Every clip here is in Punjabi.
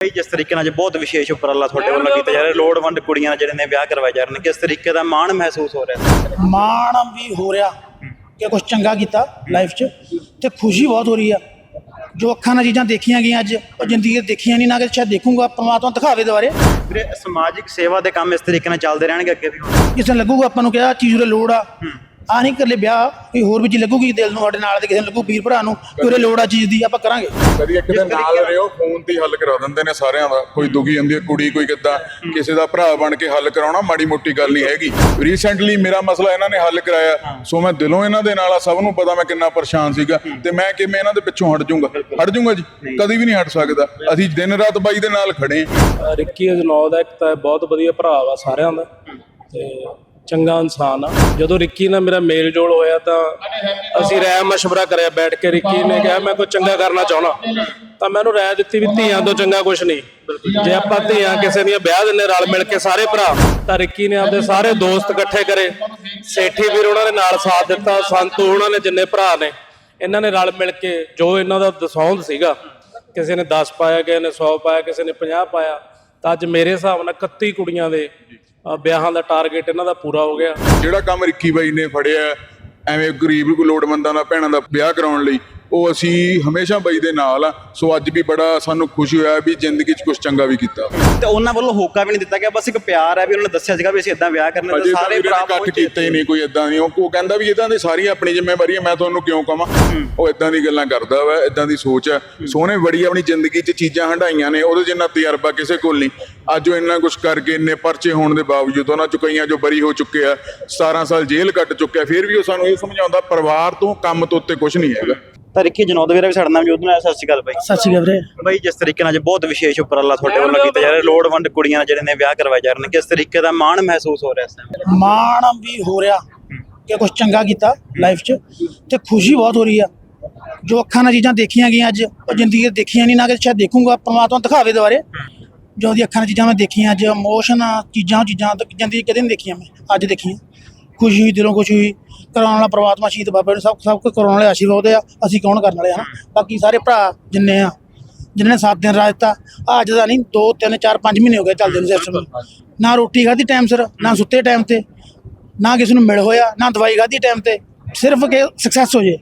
ਭਾਈ ਜਿਸ ਤਰੀਕੇ ਨਾਲ ਅੱਜ ਬਹੁਤ ਵਿਸ਼ੇਸ਼ ਉਪਰਾਲਾ ਤੁਹਾਡੇ ਵੱਲੋਂ ਕੀਤਾ ਜਾ ਰਿਹਾ ਲੋੜਵੰਦ ਕੁੜੀਆਂ ਜਿਹੜੇ ਨੇ ਵਿਆਹ ਕਰਵਾਏ ਜਾ ਰਹੇ ਨੇ ਕਿਸ ਤਰੀਕੇ ਦਾ ਮਾਣ ਮਹਿਸੂਸ ਹੋ ਰਿਹਾ? ਹੈ ਮਾਣ ਵੀ ਹੋ ਰਿਹਾ ਕਿ ਕੁਝ ਚੰਗਾ ਕੀਤਾ ਲਾਈਫ 'ਚ ਤੇ ਖੁਸ਼ੀ ਬਹੁਤ ਹੋ ਰਹੀ ਆ। ਜੋ ਅੱਖਾਂ ਨਾਲ ਚੀਜ਼ਾਂ ਦੇਖੀਆਂ ਗਈਆਂ ਅੱਜ ਉਹ ਜ਼ਿੰਦਗੀ 'ਚ ਦੇਖੀਆਂ ਨਹੀਂ ਨਾ ਕਿ ਸ਼ਾਇਦ ਦੇਖੂੰਗਾ ਪਰਮਾਤਮਾ ਦਿਖਾਵੇ ਦੁਬਾਰੇ। ਵੀਰੇ ਸਮਾਜਿਕ ਸੇਵਾ ਦੇ ਕੰਮ ਇਸ ਤਰੀਕੇ ਨਾਲ ਚੱਲਦੇ ਰਹਿਣਗੇ ਅੱਗੇ ਵੀ ਹੁਣ? ਕਿਸੇ ਨੂੰ ਲੱਗੂਗਾ ਆਪਾਂ ਨੂੰ ਕਿਹਾ ਚੀਜ਼ ਉਰੇ ਲੋੜ ਆ। ਆ ਨਹੀਂ ਕਰ ਲੈ ਵਿਆਹ ਕੋਈ ਹੋਰ ਵੀ ਚੀਜ਼ ਲੱਗੂਗੀ ਦਿਲ ਨੂੰ ਸਾਡੇ ਨਾਲ ਦੇ ਕਿਸੇ ਨੂੰ ਲੱਗੂ ਵੀਰ ਭਰਾ ਨੂੰ ਕਿ ਲੋੜ ਆ ਚੀਜ਼ ਦੀ ਆਪਾਂ ਕਰਾਂਗੇ। ਕਦੀ ਇੱਕ ਦਿਨ ਨਾਲ ਰਿਓ ਫੋਨ ਤੇ ਹੀ ਹੱਲ ਕਰਾ ਦਿੰਦੇ ਨੇ ਸਾਰਿਆਂ ਦਾ ਕੋਈ ਦੁਖੀ ਹੁੰਦੀ ਹੈ ਕੁੜੀ ਕੋਈ ਕਿੱਦਾਂ ਕਿਸੇ ਦਾ ਭਰਾ ਬਣ ਕੇ ਹੱਲ ਕਰਾਉਣਾ ਮਾੜੀ ਮੋਟੀ ਗੱਲ ਨਹੀਂ ਹੈਗੀ। ਰੀਸੈਂਟਲੀ ਮੇਰਾ ਮਸਲਾ ਇਹਨਾਂ ਨੇ ਹੱਲ ਕਰਾਇਆ ਸੋ ਮੈਂ ਦਿਲੋਂ ਇਹਨਾਂ ਦੇ ਨਾਲ ਆ ਸਭ ਨੂੰ ਪਤਾ ਮੈਂ ਕਿੰਨਾ ਪਰੇਸ਼ਾਨ ਸੀਗਾ ਤੇ ਮੈਂ ਕਿਵੇਂ ਇਹਨਾਂ ਦੇ ਪਿੱਛੋਂ ਹਟ ਜਾਊਂਗਾ। ਹਟ ਜਾਊਂਗਾ ਜੀ ਕਦੀ ਵੀ ਨਹੀਂ ਹਟ ਸਕਦਾ। ਅਸੀਂ ਦਿਨ ਰਾਤ ਬਾਈ ਦੇ ਨਾਲ ਖੜੇ ਰਿੱਕੀ ਅਜਨੌਦ ਦਾ ਇੱਕ ਤਾਂ ਬਹੁਤ ਵਧੀਆ ਭਰਾ ਵਾ ਸਾਰਿਆਂ ਦਾ ਤੇ ਚੰਗਾ ਇਨਸਾਨ ਆ। ਜਦੋਂ ਰਿੱਕੀ ਨਾਲ ਮੇਰਾ ਮੇਲ ਜੋਲ ਹੋਇਆ ਤਾਂ ਅਸੀਂ ਰਾਇ ਮਸ਼ਵਰਾ ਕਰਿਆ ਬੈਠ ਕੇ ਰਿੱਕੀ ਨੇ ਕਿਹਾ, ਮੈਂ ਕੋਈ ਚੰਗਾ ਕਰਨਾ ਚਾਹੁੰਦਾ। ਤਾਂ ਮੈਨੂੰ ਰਾਇ ਦਿੱਤੀ ਵੀ ਧੀਆਂ ਤੋਂ ਚੰਗਾ ਕੁਝ ਨਹੀਂ। ਜੇ ਆਪਾਂ ਧੀਆਂ ਕਿਸੇ ਦੀਆਂ ਵਿਆਹ ਦਿੰਨੇ ਰਲ ਮਿਲ ਕੇ ਸਾਰੇ ਭਰਾ, ਤਾਂ ਰਿੱਕੀ ਨੇ ਆਪਦੇ ਸਾਰੇ ਦੋਸਤ ਇਕੱਠੇ ਕਰੇ। ਸੇਠੀ ਵੀਰ ਉਹਨਾਂ ਦੇ ਨਾਲ ਸਾਥ ਦਿੱਤਾ, ਸੰਤੂ ਉਹਨਾਂ ਨੇ ਜਿੰਨੇ ਭਰਾ ਨੇ, ਇਹਨਾਂ ਨੇ ਰਲ ਮਿਲ ਕੇ ਜੋ ਇਹਨਾਂ ਦਾ ਦਸੌਂਦ ਸੀਗਾ, ਕਿਸੇ ਨੇ 10 ਪਾਇਆ, ਕਿਸੇ ਨੇ 100 ਪਾਇਆ, ਕਿਸੇ ਨੇ 50 ਪਾਇਆ, ਤਾਂ ਅੱਜ ਮੇਰੇ ਹਿਸਾਬ ਨਾਲ 31 ਕੁੜੀਆਂ ਦੇ ਵਿਆਹਾਂ ਦਾ ਟਾਰਗੇਟ ਇਹਨਾਂ ਦਾ ਪੂਰਾ ਹੋ ਗਿਆ। ਜਿਹੜਾ ਕੰਮ ਰਿੱਕੀ ਬਾਈ ਨੇ ਫੜਿਆ ਐਵੇਂ ਗਰੀਬ ਲੋੜਵੰਦਾਂ ਦਾ, ਭੈਣਾਂ ਦਾ ਵਿਆਹ ਕਰਾਉਣ ਲਈ ਉਹ ਅਸੀਂ ਹਮੇਸ਼ਾ ਬਾਈ ਦੇ ਨਾਲ ਆ। ਸੋ ਅੱਜ ਵੀ ਬੜਾ ਸਾਨੂੰ ਖੁਸ਼ੀ ਹੋਇਆ ਵੀ ਜ਼ਿੰਦਗੀ 'ਚ ਕੁਝ ਚੰਗਾ ਵੀ ਕੀਤਾ। ਤੇ ਉਹਨਾਂ ਵੱਲੋਂ ਹੋਕਾ ਵੀ ਨਹੀਂ ਦਿੱਤਾ ਗਿਆ ਬਸ ਇੱਕ ਪਿਆਰ ਹੈ ਵੀ ਉਹਨਾਂ ਨੇ ਦੱਸਿਆ ਸੀਗਾ ਵੀ ਅਸੀਂ ਇਦਾਂ ਵਿਆਹ ਕਰਨਾ ਤੇ ਸਾਰੇ ਭਰਾ ਇਕੱਠ ਕੀਤੇ ਹੀ ਨਹੀਂ ਕੋਈ ਇਦਾਂ ਨਹੀਂ ਉਹ ਕਹਿੰਦਾ ਵੀ ਇਦਾਂ ਦੀ ਸਾਰੀ ਆਪਣੀ ਜ਼ਿੰਮੇਵਾਰੀ ਹੈ ਮੈਂ ਤੁਹਾਨੂੰ ਕਿਉਂ ਕਵਾਂ? ਉਹ ਇਦਾਂ ਦੀ ਗੱਲਾਂ ਕਰਦਾ ਵਾ ਇਦਾਂ ਦੀ ਸੋਚ ਹੈ। ਸੋਹਣੇ ਬੜੀ ਆਪਣੀ ਜ਼ਿੰਦਗੀ 'ਚ ਚੀਜ਼ਾਂ ਹੰਡਾਈਆਂ ਨੇ ਉਹਦੇ ਜਿੰਨਾ ਤਜਰਬਾ ਕਿਸੇ ਕੋਲ ਨਹੀਂ। ਅੱਜ ਉਹ ਇੰਨਾ ਕੁਝ ਕਰਕੇ ਇੰਨੇ ਪਰਚੇ ਹੋਣ ਦੇ ਬਾਵਜੂਦ ਉਹਨਾਂ 'ਚੋਂ ਕਈਆਂ ਜੋ ਬਰੀ ਹੋ ਚੁੱਕੇ ਆ। 17 ਸਾਲ ਜੇਲ੍ਹ ਕੱਟ ਚੁੱਕਿਆ ਫਿਰ ਵੀ ਉਹ ਸਾਨੂੰ ਇਹ ਸਮਝਾਉਂਦਾ ਪਰਿਵਾਰ ਤੋਂ ਕੰਮ ਤੋਂ ਉੱਤੇ ਕੁਝ ਨਹੀਂ ਹੈਗਾ। ਤਾਂ ਰਿੱਕੀ ਜਨੌਦ ਵੀਰਾ ਵੀ ਸਾਡੇ ਨਾਲ ਮੌਜੂਦ ਨੇ। ਸਤਿ ਸ਼੍ਰੀ ਅਕਾਲ ਬਾਈ। ਸਤਿ ਸ਼੍ਰੀ ਅਕਾਲ ਵੀਰੇ। ਬਾਈ ਜਿਸ ਤਰੀਕੇ ਨਾਲ ਅੱਜ ਬਹੁਤ ਵਿਸ਼ੇਸ਼ ਉਪਰਾਲਾ ਤੁਹਾਡੇ ਵੱਲੋਂ ਕੀਤਾ ਜਾ ਰਿਹਾ। ਲੋੜਵੰਦ ਕੁੜੀਆਂ ਜਿਹੜੇ ਨੇ ਵਿਆਹ ਕਰਵਾਏ ਜਾ ਰਹੇ ਨੇ। ਕਿਸ ਤਰੀਕੇ ਦਾ ਮਾਣ ਮਹਿਸੂਸ ਹੋ ਰਿਹਾ ਇਸ ਟਾਈਮ ਮਾਣ ਵੀ ਹੋ ਰਿਹਾ ਕਿ ਕੁਝ ਚੰਗਾ ਕੀਤਾ ਲਾਈਫ 'ਚ ਤੇ ਖੁਸ਼ੀ ਬਹੁਤ ਹੋ ਰਹੀ ਆ। ਜੋ ਅੱਖਾਂ ਨਾਲ ਚੀਜ਼ਾਂ ਦੇਖੀਆਂ ਗਈਆਂ ਅੱਜ ਉਹ ਜ਼ਿੰਦਗੀ 'ਚ ਦੇਖੀਆਂ ਨਹੀਂ ਨਾ ਕਿ ਸ਼ਾਇਦ ਦੇਖੂੰਗਾ। ਪਰਮਾਤਮਾ ਦਿਖਾਵੇ ਦੁਬਾਰੇ। ਜੋ ਦੀ ਅੱਖਾਂ ਨਾਲ ਚੀਜ਼ਾਂ ਮੈਂ ਦੇਖੀਆਂ ਅੱਜ ਇਮੋਸ਼ਨ ਚੀਜ਼ਾਂ ਚੀਜ਼ਾਂ ਤਾਂ ਜ਼ਿੰਦਗੀ ਕਦੇ ਨਹੀਂ ਦੇਖੀਆਂ ਮੈਂ ਅੱਜ ਦੇਖੀਆਂ। ਖੁਸ਼ੀ ਹੋਈ ਦਿਲੋਂ ਖੁਸ਼ੀ ਹੋਈ। ਕਰਾਉਣ ਵਾਲਾ ਪ੍ਰਮਾਤਮਾ ਸ਼ਹੀਦ ਬਾਬੇ ਨੂੰ ਸਭ ਸਭ ਕੁਝ ਕਰਾਉਣ ਵਾਲੇ ਆਸ਼ੀਰਵਾਦ ਆ। ਅਸੀਂ ਕੌਣ ਕਰਨ ਵਾਲੇ ਹਨ ਬਾਕੀ ਸਾਰੇ ਭਰਾ ਜਿੰਨੇ ਆ, ਜਿਨ੍ਹਾਂ ਨੇ ਸਾਥ ਦਿਨ ਰਾਜ ਦਿੱਤਾ ਆਹ ਅੱਜ ਦਾ ਨਹੀਂ 2 3 4 5 ਮਹੀਨੇ ਹੋ ਗਏ ਚੱਲਦੇ ਨੂੰ ਸਿਸਟਮ ਨਾ। ਰੋਟੀ ਖਾਧੀ ਟਾਈਮ ਸਿਰ, ਨਾ ਸੁੱਤੇ ਟਾਈਮ ਤੇ, ਨਾ ਕਿਸੇ ਨੂੰ ਮਿਲ ਹੋਇਆ, ਨਾ ਦਵਾਈ ਖਾਧੀ ਟਾਈਮ ਤੇ, ਸਿਰਫ ਕਿ ਸਕਸੈਸ ਹੋ ਜੇ।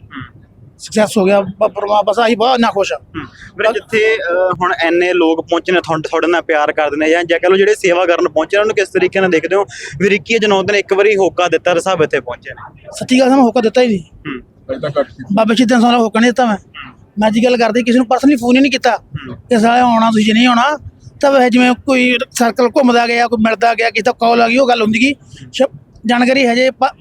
ਸਕਸੈਸ ਹੋ ਗਿਆ ਬ- ਪਰਮਾ ਬਸ ਆਹੀ ਬਹੁਤ ਨਾ ਖੁਸ਼ ਆ। ਵੀਰੇ ਜਿੱਥੇ ਅਹ, ਹੁਣ ਐਨੇ ਲੋਕ ਪਹੁੰਚੇ ਨੇ ਤੁਹਾਡੇ ਤੁਹਾਡੇ ਨਾਲ ਪਿਆਰ ਕਰਦੇ ਨੇ ਜਾਂ ਜਾਂ ਕਹ ਲਓ ਜਿਹੜੇ ਸੇਵਾ ਕਰਨ ਪਹੁੰਚੇ ਨੇ ਉਹਨਾਂ ਨੂੰ ਕਿਸ ਤਰੀਕੇ ਨਾਲ ਦੇਖਦੇ ਹੋ? ਵੀ ਰਿੱਕੀ ਜਨੌਦ ਨੇ ਇੱਕ ਵਾਰੀ ਹੋਕਾ ਦਿੱਤਾ ਰਸਾਬ ਇੱਥੇ ਪਹੁੰਚੇ ਨੇ। ਸੱਚੀ ਗੱਲ ਸਾਨੂੰ ਹੋਕਾ ਦਿੱਤਾ ਹੀ ਨਹੀਂ। ਹੂੰ। ਬਾਬੇ ਸ਼ਹੀਦਾਂ ਸਾਹਿਬ ਹੋਕਾ ਨਹੀਂ ਦਿੱਤਾ ਮੈਂ। ਮੈਂ ਜੀ ਗੱਲ ਕਰਦੀ ਕਿਸੇ ਨੂੰ ਪਰਸਨਲੀ ਫੋਨ ਹੀ ਨਹੀਂ ਕੀਤਾ। ਕਿ ਸਾਲੇ ਆਉਣਾ ਤੁਸੀਂ ਜੇ ਨਹੀਂ ਆਉਣਾ ਤਾਂ ਵੈਸੇ ਜਿਵੇਂ ਕੋਈ ਸਰਕਲ ਘੁੰਮਦਾ ਗਿਆ ਕੋਈ ਮਿਲਦਾ ਗਿਆ ਕਿਸੇ ਤੋਂ ਕਾਲ ਆ ਗਈ ਉਹ ਗੱਲ ਹੁੰਦੀ ਕੀ ਸ਼- ਜਾਣਕਾਰੀ ਹਜੇ ਪ-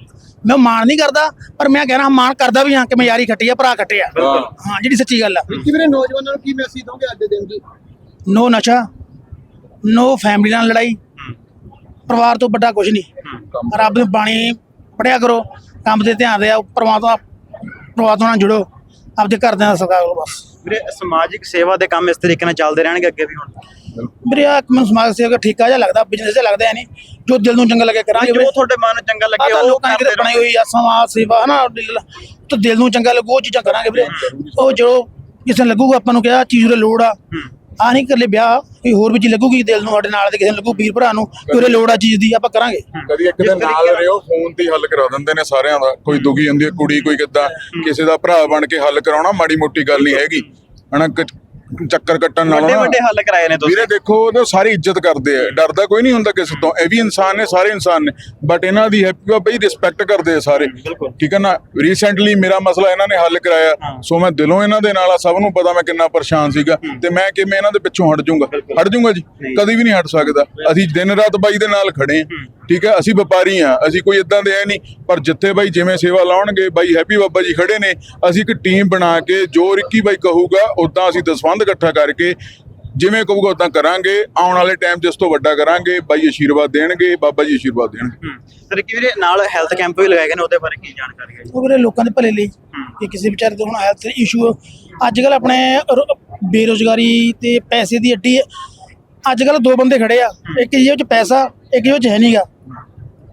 ਮੈਂ ਮਾਣ ਨਹੀਂ ਕਰਦਾ ਪਰ ਮੈਂ ਕਹਿਣਾ ਮਾਣ ਕਰਦਾ ਵੀ ਹਾਂ ਕਿ ਮੈਂ ਯਾਰੀ ਖੱਟੀ ਆ ਭਰਾ ਖੱਟੇ ਆ। ਹਾਂ। ਜਿਹੜੀ ਸੱਚੀ ਗੱਲ ਆ। ਕਿ ਵੀਰੇ ਨੌਜਵਾਨਾਂ ਨੂੰ ਕੀ ਮੈਸੇਜ ਦੋਗੇ ਅੱਜ ਦੇ ਦਿਨ ਦੀ? ਨੋ ਨਸ਼ਾ ਨੋ ਫੈਮਿਲੀ ਨਾਲ ਲੜਾਈ। ਪਰਿਵਾਰ ਤੋਂ ਵੱਡਾ ਕੁਝ ਨਹੀਂ। ਰੱਬ ਦੀ ਬਾਣੀ ਪੜਿਆ ਕਰੋ ਕੰਮ ਤੇ ਧਿਆਨ ਦਿਆ ਪਰਮਾਤਮਾ ਪਰਮਾਤਮਾ ਨਾਲ ਜੁੜੋ ਆਪਦੇ ਘਰਦਿਆਂ ਦਾ ਸਤਿਕਾਰ ਕਰੋ ਬਸ। ਵੀਰੇ ਸਮਾਜਿਕ ਸੇਵਾ ਦੇ ਕੰਮ ਇਸ ਤਰੀਕੇ ਨਾਲ ਚੱਲਦੇ ਰਹਿਣਗੇ ਅੱਗੇ ਵੀ ਹੁਣ? ਵੀਰੇ ਆ ਮੈਨੂੰ ਸਮਾਜ ਸੇਵਾ ਠੇਕਾ ਜਿਹਾ ਲੱਗਦਾ ਬਿਜ਼ਨਸ ਜਿਹਾ ਲੱਗਦਾ ਨਹੀਂ ਜੋ ਦਿਲ ਨੂੰ ਚੰਗਾ ਲੱਗੇ ਕਰਾਂਗੇ ਜੋ ਤੁਹਾਡੇ ਮਨ ਨੂੰ ਚੰਗਾ ਲੱਗੇ ਉਹ ਲੋਕਾਂ ਕਰਦੇ ਬਣਾਈ ਹੋਈ ਆ ਸਮਾਜ ਸੇਵਾ ਹਨਾ ਤਾਂ ਦਿਲ ਨੂੰ ਚੰਗਾ ਲੱਗੂ ਉਹ ਚੀਜ਼ਾਂ ਕਰਾਂਗੇ ਵੀਰੇ। ਉਹ ਜੋ ਕਿਸੇ ਨੂੰ ਲੱਗੂਗਾ ਆਪਾਂ ਨੂੰ ਕਿਹਾ ਚੀਜ਼ ਉਰੇ ਲੋੜ ਆ। ਆ ਨਹੀਂ ਕਰ ਲੈ ਵਿਆਹ ਕੋਈ ਹੋਰ ਵੀ ਚੀਜ਼ ਲੱਗੂਗੀ ਦਿਲ ਨੂੰ ਸਾਡੇ ਨਾਲ ਦੇ ਕਿਸੇ ਨੂੰ ਲੱਗੂ ਵੀਰ ਭਰਾ ਨੂੰ ਕਿ ਉਰੇ ਲੋੜ ਆ ਚੀਜ਼ ਦੀ ਆਪਾਂ ਕਰਾਂਗੇ। ਕਦੀ ਇੱਕ ਦਿਨ ਨਾਲ ਰਿਓ ਫੋਨ ਤੇ ਹੱਲ ਕਰਾ ਦਿੰਦੇ ਨੇ ਸਾਰਿਆਂ ਦਾ। ਕੋਈ ਦੁਖੀ ਹੁੰਦੀ ਹੈ ਕੁੜੀ ਕੋਈ ਕਿੱਦਾਂ ਕਿਸੇ ਦਾ ਭਰਾ ਬਣ ਕੇ ਹੱਲ ਕਰਾਉਣਾ ਮਾੜੀ ਮੋਟੀ ਗੱਲ ਨਹੀਂ ਹੈਗੀ। ਹਨਾ ਚੱਕਰ ਕੱਟਣ ਨਾਲੋਂ ਵੱਡੇ ਨਾ। ਵੱਡੇ ਹੱਲ ਕਰਾਏ ਨੇ ਤੁਸੀਂ ਵੀਰੇ ਦੇਖੋ ਉਹ ਸਾਰੀ ਇੱਜ਼ਤ ਕਰਦੇ ਆ। ਡਰਦਾ ਕੋਈ ਨਹੀਂ ਹੁੰਦਾ ਕਿਸੇ ਤੋਂ। ਇਹ ਵੀ ਇਨਸਾਨ ਨੇ ਸਾਰੇ ਇਨਸਾਨ ਨੇ। ਬਟ ਇਹਨਾਂ ਦੀ ਹੈਪੀ ਬਾਬਾ ਜੀ ਰਿਸਪੈਕਟ ਕਰਦੇ ਆ ਸਾਰੇ। ਠੀਕ ਹੈ ਨਾ? ਰੀਸੈਂਟਲੀ ਮੇਰਾ ਮਸਲਾ ਇਹਨਾਂ ਨੇ ਹੱਲ ਕਰਾਇਆ। ਸੋ ਮੈਂ ਦਿਲੋਂ ਇਹਨਾਂ ਦੇ ਨਾਲ ਆ ਸਭ ਨੂੰ ਪਤਾ ਮੈਂ ਕਿੰਨਾ ਪਰੇਸ਼ਾਨ ਸੀਗਾ। ਤੇ ਮੈਂ ਕਿਵੇਂ ਇਹਨਾਂ ਦੇ ਪਿੱਛੋਂ ਹਟ ਜਾਊਂਗਾ। ਹਟ ਜਾਊਂਗਾ ਜੀ? ਕਦੀ ਵੀ ਨਹੀਂ ਹਟ ਸਕਦਾ। ਅਸੀਂ ਦਿਨ ਰਾਤ ਬਾਈ ਦੇ ਨਾਲ ਖੜੇ ਹਾਂ। ਠੀਕ ਹੈ? ਅਸੀਂ ਵਪਾਰੀ ਆ ਅਸੀਂ ਕੋਈ ਇਦਾਂ ਦੇ ਐ ਨਹੀਂ। ਪਰ ਜਿੱਥੇ ਬਾਈ ਜਿਵੇਂ ਸੇਵਾ ਲਾਉਣਗੇ ਬਾਈ ਹੈਪੀ ਬਾਬਾ ਜੀ ਖੜੇ ਨੇ। ਅਸੀਂ ਇੱਕ ਟੀਮ ਬਣਾ ਕੇ ਜੋ ਰਿੱਕੀ ਬਾਈ ਕਹੂਗਾ ਉਦਾਂ ਅਸੀਂ ਦਸਵੰਧ ਇਕੱਠਾ ਕਰਕੇ ਜਿਵੇਂ ਕਹੂਗਾ ਉਦਾਂ ਕਰਾਂਗੇ ਆਉਣ ਵਾਲੇ ਟਾਈਮ 'ਚ ਇਸ ਤੋਂ ਵੱਡਾ ਕਰਾਂਗੇ ਬਾਈ ਆਸ਼ੀਰਵਾਦ ਦੇਣਗੇ ਬਾਬਾ ਜੀ ਆਸ਼ੀਰਵਾਦ ਦੇਣਗੇ। ਤੇ ਰਿੱਕੀ ਵੀਰੇ ਨਾਲ ਹੈਲਥ ਕੈਂਪ ਵੀ ਲਗਾਏ ਗਏ ਨੇ ਉਹਦੇ ਬਾਰੇ ਕੀ ਜਾਣਕਾਰੀ ਹੈ ਉਹ ਵੀਰੇ ਲੋਕਾਂ ਦੇ ਭਲੇ ਲਈ ਕਿ ਕਿਸੇ ਵਿਚਾਰੇ ਤੋਂ ਹੁਣ ਹੈਲਥ ਇਸ਼ੂ ਅੱਜ ਕੱਲ ਆਪਣੇ ਬੇਰੁਜ਼ਗਾਰੀ ਤੇ ਪੈਸੇ ਦੀ ਅੱਡੀ ਅੱਜ ਕੱਲ ਦੋ ਬੰਦੇ ਖੜੇ ਆ ਇੱਕ ਜਿਹਦੇ ਵਿੱਚ ਪੈਸਾ ਇੱਕ ਜਿਹਦੇ ਵਿੱਚ ਹੈ ਨਹੀਂਗਾ